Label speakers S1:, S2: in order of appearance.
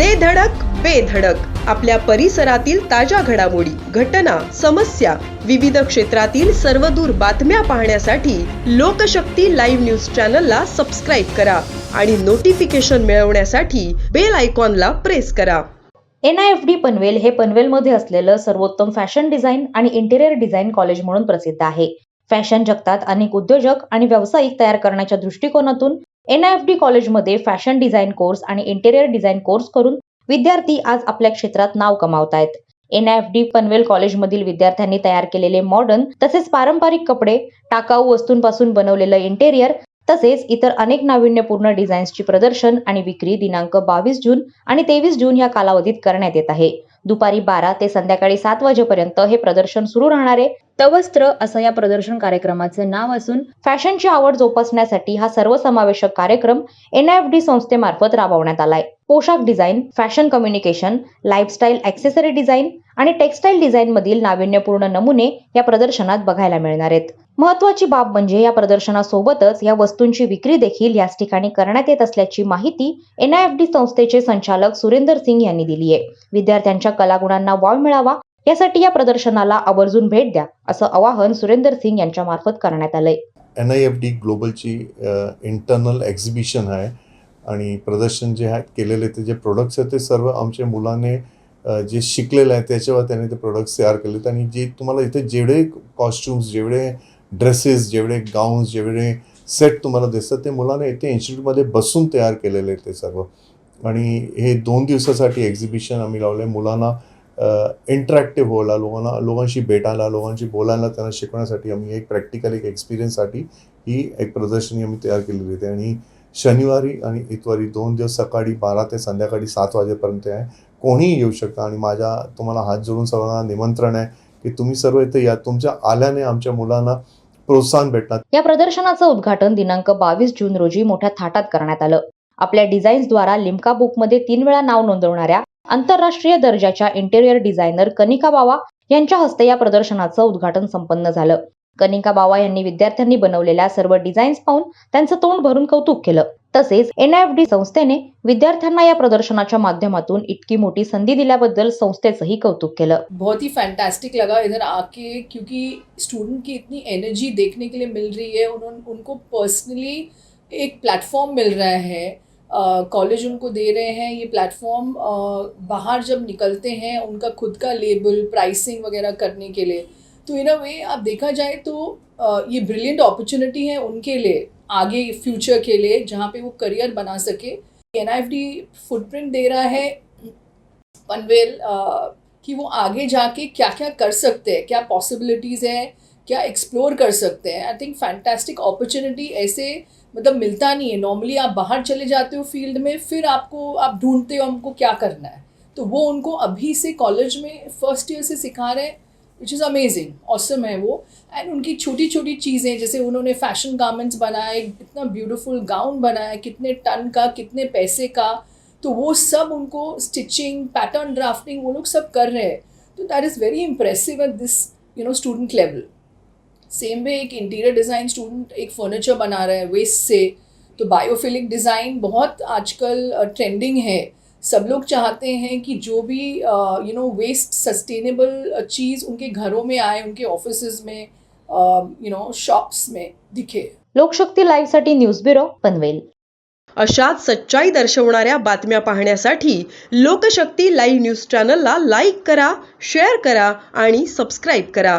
S1: दे धडक बेधडक आपल्या परिसरातील ताज्या घडामोडी घटना समस्या विविध क्षेत्रातील सर्वदूर बातम्या पाहण्यासाठी लोकशक्ती लाईव्ह न्यूज चॅनलला सबस्क्राईब करा आणि नोटिफिकेशन मिळवण्यासाठी बेल आयकॉनला प्रेस करा.
S2: N I F D Panvel हे पनवेलमध्ये असलेलं सर्वोत्तम फॅशन डिझाईन आणि इंटिरियर डिझाईन कॉलेज म्हणून प्रसिद्ध आहे. फॅशन जगतात अनेक उद्योजक आणि व्यावसायिक तयार करण्याच्या दृष्टिकोनातून एन आय एफ डी कॉलेजमध्ये फॅशन डिझाईन कोर्स आणि इंटेरियर डिझाईन कोर्स करून विद्यार्थी आज आपल्या क्षेत्रात नाव कमावतायत. N I F D Panvel कॉलेजमधील विद्यार्थ्यांनी तयार केलेले मॉडर्न तसेच पारंपरिक कपडे टाकाऊ वस्तूंपासून बनवलेलं इंटेरियर तसेच इतर अनेक नाविन्यपूर्ण डिझाईन्सची प्रदर्शन आणि विक्री दिनांक बावीस जून आणि तेवीस जून या कालावधीत करण्यात येत आहे. दुपारी बारा ते संध्याकाळी सात वाजेपर्यंत हे प्रदर्शन सुरू राहणारे तवस्त्र असं या प्रदर्शन कार्यक्रमाचं नाव असून फॅशनची आवड जोपासण्यासाठी हा सर्वसमावेशक कार्यक्रम एनआयएफडी डी संस्थेमार्फत राबवण्यात आलाय. पोशाख design fashion communication lifestyle accessory design आणि टेक्स्टाईल डिझाईन मधील नाविन्यपूर्ण नमुने या प्रदर्शनात बघायला मिळणार आहेत. महत्वाची बाब म्हणजे या प्रदर्शनासोबतच या वस्तूंची विक्री देखील याच ठिकाणी करण्यात येत असल्याची माहिती एनआयएफडी डी संस्थेचे संचालक सुरेंदर सिंग यांनी दिली आहे. विद्यार्थ्यांच्या कलागुणांना वाव मिळावा यासाठी या प्रदर्शनाला आवर्जून भेट द्या असं आवाहन सुरेंदर सिंग यांच्या मार्फत करण्यात आलंय.
S3: एन आय एफ डी ग्लोबलची इंटरनल एक्झिबिशन आहे आणि प्रदर्शन जे आहेत केलेले ते जे प्रोडक्ट्स आहेत ते सर्व आमच्या मुलाने जे शिकलेलं आहे त्याच्यावर त्यांनी ते प्रोडक्ट्स तयार केलेत. आणि जे तुम्हाला इथे जेवढे कॉस्ट्युम्स जेवढे ड्रेसेस जेवढे गाऊन्स जेवढे सेट तुम्हाला दिसतात ते मुलाने इथे इन्स्टिट्यूटमध्ये बसून तयार केलेले आहेत ते सर्व. आणि हे दोन दिवसासाठी एक्झिबिशन आम्ही लावलं आहे मुलांना इंटरॅक्टिव्ह व्हायला लोकांना लोकांशी भेटायला लोकांशी बोलायला त्यांना शिकवण्यासाठी आम्ही एक प्रॅक्टिकल एक एक्सपिरियन्ससाठी ही एक प्रदर्शनी आम्ही तयार केलेली होती आणि शनिवारी आणि इतवारी दोन दिवस सकाळी बारा ते संध्याकाळी सात वाजेपर्यंत आहे. कोणीही येऊ शकता आणि माझ्या तुम्हाला हात जोडून सर्वांना निमंत्रण आहे की तुम्ही सर्व इथे या. तुमच्या आल्याने आमच्या मुलांना प्रोत्साहन भेटणार.
S2: या प्रदर्शनाचं उद्घाटन दिनांक बावीस जून रोजी मोठ्या थाटात करण्यात आलं. आपल्या डिझाईन्सद्वारा लिम्का बुकमध्ये तीन वेळा नाव नोंदवणाऱ्या आंतरराष्ट्रीय दर्जाच्या इंटेरियर डिझायनर कनिका बावा यांच्या हस्ते या प्रदर्शनाचं उद्घाटन संपन्न झालं. कनिका बावा यांनी विद्यार्थ्यांनी बनवलेल्या सर्व डिझाईन्स पाहून त्यांचं तोंड भरून कौतुक केलं. तसेच एन एफ डी संस्थेने विद्यार्थ्यांना या प्रदर्शनाच्या माध्यमातून इतकी मोठी संधी दिल्याबद्दल संस्थेचंही कौतुक केलं.
S4: बहुत ही फैंटास्टिक लगा इधर आके क्योंकि स्टूडेंट की इतनी एनर्जी देखने के लिए मिल रही है। उन्होंने उनको पर्सनली एक प्लेटफॉर्म मिल रहा है। कॉलेज उनको दे रहे हैं, ये प्लेटफॉर्म बाहर जब निकलते हैं उनका खुद का लेबल प्राइसिंग वगैरह करने के लिए तो इन अ वे आप देखा जाए तो ये ब्रिलियंट अपॉर्चुनिटी है उनके लिए, आगे फ्यूचर के लिए, जहाँ पे वो करियर बना सके। N I F D footprint दे रहा है पनवेल कि वो आगे जाके क्या क्या कर सकते हैं, क्या पॉसिबिलिटीज़ है क्या एक्सप्लोर कर सकते हैं? आई थिंक फैंटास्टिक अपॉर्चुनिटी ऐसे मतलब मिलता नहीं है। नॉर्मली आप बाहर चले जाते हो फ़ील्ड में, फिर आपको, आप ढूंढते हो हमको क्या करना है। तो वो उनको अभी से कॉलेज में फ़र्स्ट ईयर से सिखा रहे हैं विच इज़ अमेजिंग ऑसम है वो। एंड उनकी छोटी छोटी चीज़ें, जैसे उन्होंने फ़ैशन गारमेंट्स बनाए, इतना ब्यूटीफुल गाउन बनाया, कितने टन का, कितने पैसे का। तो वो सब उनको स्टिचिंग पैटर्न ड्राफ्टिंग वो लोग सब कर रहे हैं। तो that is very impressive at this you know student level same way एक इंटीरियर डिज़ाइन स्टूडेंट एक फर्नीचर बना रहा है वेस्ट से तो बायोफिलिक डिज़ाइन बहुत आजकल ट्रेंडिंग है। सब लोग चाहते हैं कि जो भी यू नो वेस्ट सस्टेनेबल चीज़ उनके घरों में आए उनके ऑफ़िस में यू नो शॉप्स में दिखे।
S2: लोकशक्ती लाईव्ह साठी न्यूज़ ब्युरो पनवेल।
S1: अशाच सच्चाई दर्शवणाऱ्या बातम्या पाहण्यासाठी लोकशक्ती लाईव्ह न्यूज़ चॅनलला लाईक करा शेअर करा आणि सबस्क्राईब करा.